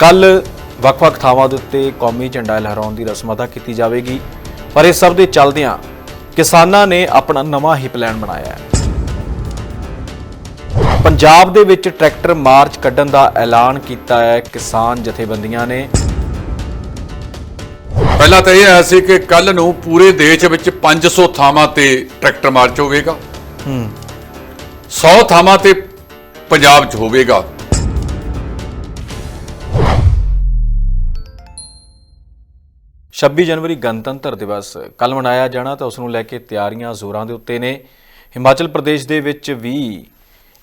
ਕੱਲ ਵੱਖ-ਵੱਖ ਥਾਵਾਂ ਦੇ ਉੱਤੇ ਕੌਮੀ ਝੰਡਾ ਲਹਿਰਾਉਣ ਦੀ ਰਸਮ ਅਦਾ ਕੀਤੀ ਜਾਵੇਗੀ ਪਰ ਇਸ ਸਭ ਦੇ ਚੱਲਦਿਆਂ ਕਿਸਾਨਾਂ ਨੇ ਆਪਣਾ ਨਵਾਂ ਹੀ ਪਲਾਨ ਬਣਾਇਆ ਹੈ। ਪੰਜਾਬ ਦੇ ਵਿੱਚ ਟਰੈਕਟਰ ਮਾਰਚ ਕੱਢਣ ਦਾ ਐਲਾਨ ਕੀਤਾ ਹੈ ਕਿਸਾਨ ਜਥੇਬੰਦੀਆਂ ਨੇ। ਪਹਿਲਾਂ ਤਾਂ ਇਹ ਆਇਆ ਸੀ ਕਿ ਕੱਲ ਨੂੰ ਪੂਰੇ ਦੇਸ਼ ਵਿੱਚ 500 ਥਾਵਾਂ ਤੇ ਟਰੈਕਟਰ ਮਾਰਚ ਹੋਵੇਗਾ। ਹੂੰ। 100 ਥਾਵਾਂ ਤੇ ਪੰਜਾਬ 'ਚ ਹੋਵੇਗਾ। ਛੱਬੀ ਜਨਵਰੀ ਗਣਤੰਤਰ ਦਿਵਸ। ਕੱਲ ਮਨਾਇਆ ਜਾਣਾ ਤਾਂ ਉਸ ਨੂੰ ਲੈ ਕੇ ਤਿਆਰੀਆਂ ਜ਼ੋਰਾਂ ਦੇ ਉੱਤੇ ਨੇ। ਹਿਮਾਚਲ ਪ੍ਰਦੇਸ਼ ਦੇ ਵਿੱਚ ਵੀ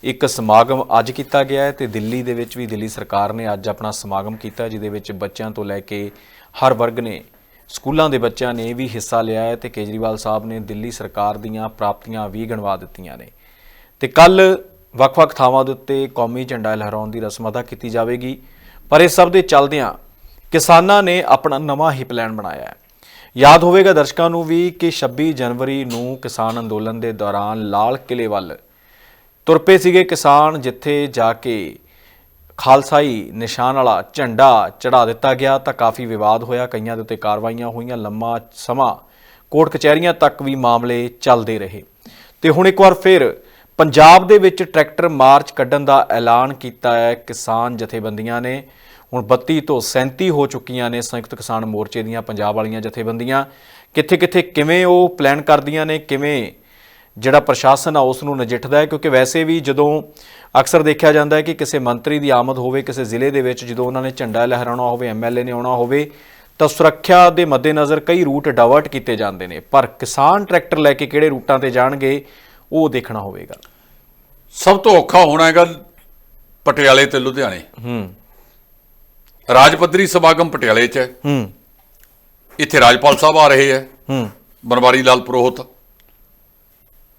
ਇੱਕ ਸਮਾਗਮ ਅੱਜ ਕੀਤਾ ਗਿਆ ਹੈ ਤੇ ਦਿੱਲੀ ਦੇ ਵਿੱਚ ਵੀ ਦਿੱਲੀ ਸਰਕਾਰ ਨੇ ਅੱਜ ਆਪਣਾ ਸਮਾਗਮ ਕੀਤਾ, ਜਿਹਦੇ ਵਿੱਚ ਬੱਚਿਆਂ ਤੋਂ ਲੈ ਕੇ ਹਰ ਵਰਗ ਨੇ, ਸਕੂਲਾਂ ਦੇ ਬੱਚਿਆਂ ਨੇ ਵੀ ਹਿੱਸਾ ਲਿਆ ਹੈ ਤੇ ਕੇਜਰੀਵਾਲ ਸਾਹਿਬ ਨੇ ਦਿੱਲੀ ਸਰਕਾਰ ਦੀਆਂ ਪ੍ਰਾਪਤੀਆਂ ਵੀ ਗਣਵਾ ਦਿੱਤੀਆਂ ਨੇ। ਤੇ ਕੱਲ ਵੱਖ-ਵੱਖ ਥਾਵਾਂ ਦੇ ਉੱਤੇ ਕੌਮੀ ਝੰਡਾ ਲਹਿਰਾਉਣ ਦੀ ਰਸਮ ਅਦਾ ਕੀਤੀ ਜਾਵੇਗੀ। ਪਰ ਇਹ ਸਭ ਦੇ ਚੱਲਦਿਆਂ ਕਿਸਾਨਾਂ ਨੇ ਆਪਣਾ ਨਵਾਂ ਹੀ ਪਲਾਨ ਬਣਾਇਆ ਹੈ। ਯਾਦ ਹੋਵੇਗਾ ਦਰਸ਼ਕਾਂ ਨੂੰ ਵੀ ਕਿ 26 ਜਨਵਰੀ ਨੂੰ ਕਿਸਾਨ ਅੰਦੋਲਨ ਦੇ ਦੌਰਾਨ ਲਾਲ ਕਿਲੇ ਵੱਲ ਤੁਰ ਪਏ ਸੀਗੇ ਕਿਸਾਨ, ਜਿੱਥੇ ਜਾ ਕੇ ਖਾਲਸਾਈ ਨਿਸ਼ਾਨ ਵਾਲਾ ਝੰਡਾ ਚੜਾ ਦਿੱਤਾ ਗਿਆ। ਤਾਂ ਕਾਫੀ ਵਿਵਾਦ ਹੋਇਆ, ਕਈਆਂ ਦੇ ਉੱਤੇ ਕਾਰਵਾਈਆਂ ਹੋਈਆਂ। ਲੰਮਾ ਸਮਾਂ ਕੋਰਟ ਕਚਹਿਰੀਆਂ ਤੱਕ ਵੀ ਮਾਮਲੇ ਚੱਲਦੇ ਰਹੇ। ਤੇ ਹੁਣ ਇੱਕ ਵਾਰ ਫਿਰ ਪੰਜਾਬ ਦੇ ਵਿੱਚ ਟਰੈਕਟਰ ਮਾਰਚ ਕੱਢਣ ਦਾ ਐਲਾਨ ਕੀਤਾ ਹੈ ਕਿਸਾਨ ਜਥੇਬੰਦੀਆਂ ਨੇ। ਹੁਣ 32 ਤੋਂ 37 ਹੋ ਚੁੱਕੀਆਂ ਨੇ ਸੰਯੁਕਤ ਕਿਸਾਨ ਮੋਰਚੇ ਦੀਆਂ ਪੰਜਾਬ ਵਾਲੀਆਂ ਜਥੇਬੰਦੀਆਂ। ਕਿੱਥੇ-ਕਿੱਥੇ ਕਿਵੇਂ ਉਹ ਪਲਾਨ ਕਰਦੀਆਂ ਨੇ ਕਿਵੇਂ ਜਿਹੜਾ ਪ੍ਰਸ਼ਾਸਨ ਆ ਉਸ ਨੂੰ ਨਜਿੱਠਦਾ ਹੈ? ਕਿਉਂਕਿ ਵੈਸੇ ਵੀ ਜਦੋਂ ਅਕਸਰ ਦੇਖਿਆ ਜਾਂਦਾ ਹੈ ਕਿ ਕਿਸੇ ਮੰਤਰੀ ਦੀ ਆਮਦ ਹੋਵੇ ਕਿਸੇ ਜ਼ਿਲ੍ਹੇ ਦੇ ਵਿੱਚ ਜਦੋਂ ਉਹਨਾਂ ਨੇ ਝੰਡਾ ਲਹਿਰਾਉਣਾ ਹੋਵੇ ਐਮਐਲਏ ਨੇ ਆਉਣਾ ਹੋਵੇ ਤਾਂ ਸੁਰੱਖਿਆ ਦੇ ਮੱਦੇਨਜ਼ਰ ਕਈ ਰੂਟ ਡਾਇਵਰਟ ਕੀਤੇ ਜਾਂਦੇ ਨੇ। ਪਰ ਕਿਸਾਨ ਟਰੈਕਟਰ ਲੈ ਕੇ ਕਿਹੜੇ ਰੂਟਾਂ ਤੇ ਜਾਣਗੇ ਉਹ ਦੇਖਣਾ ਹੋਵੇਗਾ। ਸਭ ਤੋਂ ਔਖਾ ਹੋਣਾ ਹੈਗਾ ਪਟਿਆਲੇ ਤੇ ਲੁਧਿਆਣੇ। ਹੂੰ। ਰਾਜ ਪੱਧਰੀ ਸਮਾਗਮ ਪਟਿਆਲੇ 'ਚ ਹੈ। ਹੂੰ। ਇੱਥੇ ਰਾਜਪਾਲ ਸਾਹਿਬ ਆ ਰਹੇ ਹੈ। ਹੂੰ। ਬਨਵਾਰੀ ਲਾਲ ਪੁਰੋਹਿਤ।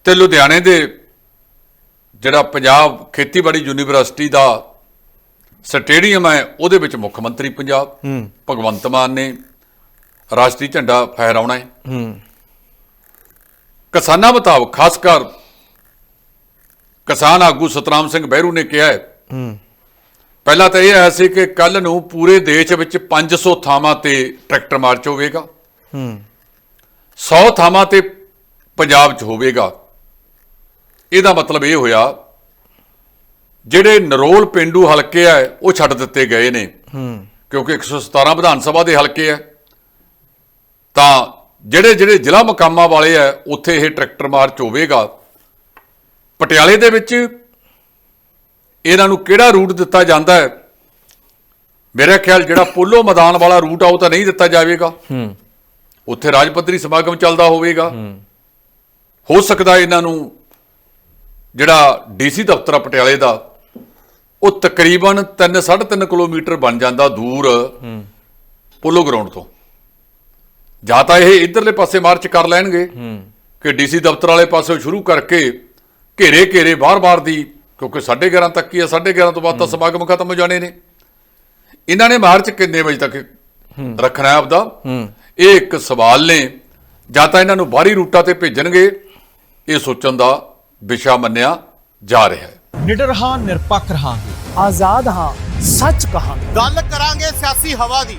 ਤੇ ਲੁਧਿਆਣੇ ਦੇ ਜਿਹੜਾ ਪੰਜਾਬ ਖੇਤੀਬਾੜੀ ਯੂਨੀਵਰਸਿਟੀ ਦਾ ਸਟੇਡੀਅਮ ਹੈ ਉਹਦੇ ਵਿੱਚ ਮੁੱਖ ਮੰਤਰੀ ਪੰਜਾਬ ਹੂੰ। ਭਗਵੰਤ ਮਾਨ ਨੇ ਰਾਸ਼ਟਰੀ ਝੰਡਾ ਫਹਿਰਾਉਣਾ ਹੈ। ਹੂੰ। ਕਿਸਾਨਾਂ ਮੁਤਾਬਕ ਖਾਸ ਕਰ ਕਿਸਾਨ ਆਗੂ ਸਤਰਾਮ ਸਿੰਘ ਬਹਿਰੂ ਨੇ ਕਿਹਾ ਹੈ ਹੂੰ। ਪਹਿਲਾਂ ਤਾਂ ਇਹ ਆਇਆ ਸੀ ਕਿ ਕੱਲ ਨੂੰ ਪੂਰੇ ਦੇਸ਼ ਵਿੱਚ 500 ਥਾਵਾਂ ਤੇ ਟਰੈਕਟਰ ਮਾਰਚ ਹੋਵੇਗਾ। ਹੂੰ। 100 ਥਾਵਾਂ ਤੇ ਪੰਜਾਬ 'ਚ ਹੋਵੇਗਾ। ਇਹਦਾ ਮਤਲਬ ਇਹ ਹੋਇਆ ਜਿਹੜੇ ਨਰੋਲ ਪਿੰਡੂ ਹਲਕੇ ਆ ਉਹ ਛੱਡ ਦਿੱਤੇ ਗਏ ਨੇ। ਹੂੰ। ਕਿਉਂਕਿ 117 ਵਿਧਾਨ ਸਭਾ ਦੇ ਹਲਕੇ ਆ। ਤਾਂ ਜਿਹੜੇ ਜਿਹੜੇ ਜ਼ਿਲ੍ਹਾ ਮਕਾਮਾਂ ਵਾਲੇ ਆ ਉੱਥੇ ਇਹ ਟਰੈਕਟਰ ਮਾਰਚ ਹੋਵੇਗਾ। ਪਟਿਆਲੇ ਦੇ ਵਿੱਚ ਇਹਨਾਂ ਨੂੰ ਕਿਹੜਾ ਰੂਟ ਦਿੱਤਾ ਜਾਂਦਾ ਹੈ? ਮੇਰਾ ਖਿਆਲ ਜਿਹੜਾ ਪੋਲੋ ਮੈਦਾਨ ਵਾਲਾ ਰੂਟ ਆ ਉਹ ਤਾਂ ਨਹੀਂ ਦਿੱਤਾ ਜਾਵੇਗਾ। ਹੂੰ। ਉੱਥੇ ਰਾਜ ਪੱਧਰੀ ਸਮਾਗਮ ਚੱਲਦਾ ਹੋਵੇਗਾ। ਹੋ। ਸਕਦਾ ਇਹਨਾਂ ਨੂੰ ਜਿਹੜਾ ਡੀਸੀ ਦਫ਼ਤਰ ਪਟਿਆਲੇ ਦਾ ਉਹ ਤਕਰੀਬਨ 3.5 ਕਿਲੋਮੀਟਰ ਬਣ ਜਾਂਦਾ ਦੂਰ ਪੋਲੋ ਗਰਾਊਂਡ ਤੋਂ। ਜਾਂ ਤਾਂ ਇਹ ਇਧਰਲੇ ਪਾਸੇ ਮਾਰਚ ਕਰ ਲੈਣਗੇ ਕਿ ਡੀਸੀ ਦਫ਼ਤਰ ਵਾਲੇ ਪਾਸੇ ਸ਼ੁਰੂ ਕਰਕੇ ਘੇਰੇ ਘੇਰੇ ਬਾਰ-ਬਾਰ ਦੀ ਕਿਉਂਕਿ 11:30 ਤੱਕ ਹੀ ਆ 11:30 ਤੋਂ ਬਾਅਦ ਤਾਂ ਸਮਾਗਮ ਖਤਮ ਹੋ ਜਾਣੇ ਨੇ। ਇਹਨਾਂ ਨੇ ਮਾਰਚ ਕਿੰਨੇ ਵਜੇ ਤੱਕ ਰੱਖਣਾ ਹੈ ਆਪਦਾ? ਇਹ ਇੱਕ ਸਵਾਲ ਨੇ। ਜਾਂ ਤਾਂ ਇਹਨਾਂ ਨੂੰ ਬਾਹਰੀ ਰੂਟਾਂ ਤੇ ਭੇਜਣਗੇ। ਇਹ ਸੋਚਣ ਦਾ ਵਿਸ਼ਾ ਮੰਨਿਆ ਜਾ ਰਿਹਾ ਹੈ। ਨਿਡਰ ਹਾਂ ਨਿਰਪੱਖ ਰਹਾਂਗੇ। ਆਜ਼ਾਦ ਹਾਂ ਸੱਚ ਕਹਾਂਗੇ। ਗੱਲ ਕਰਾਂਗੇ ਸਿਆਸੀ ਹਵਾ ਦੀ।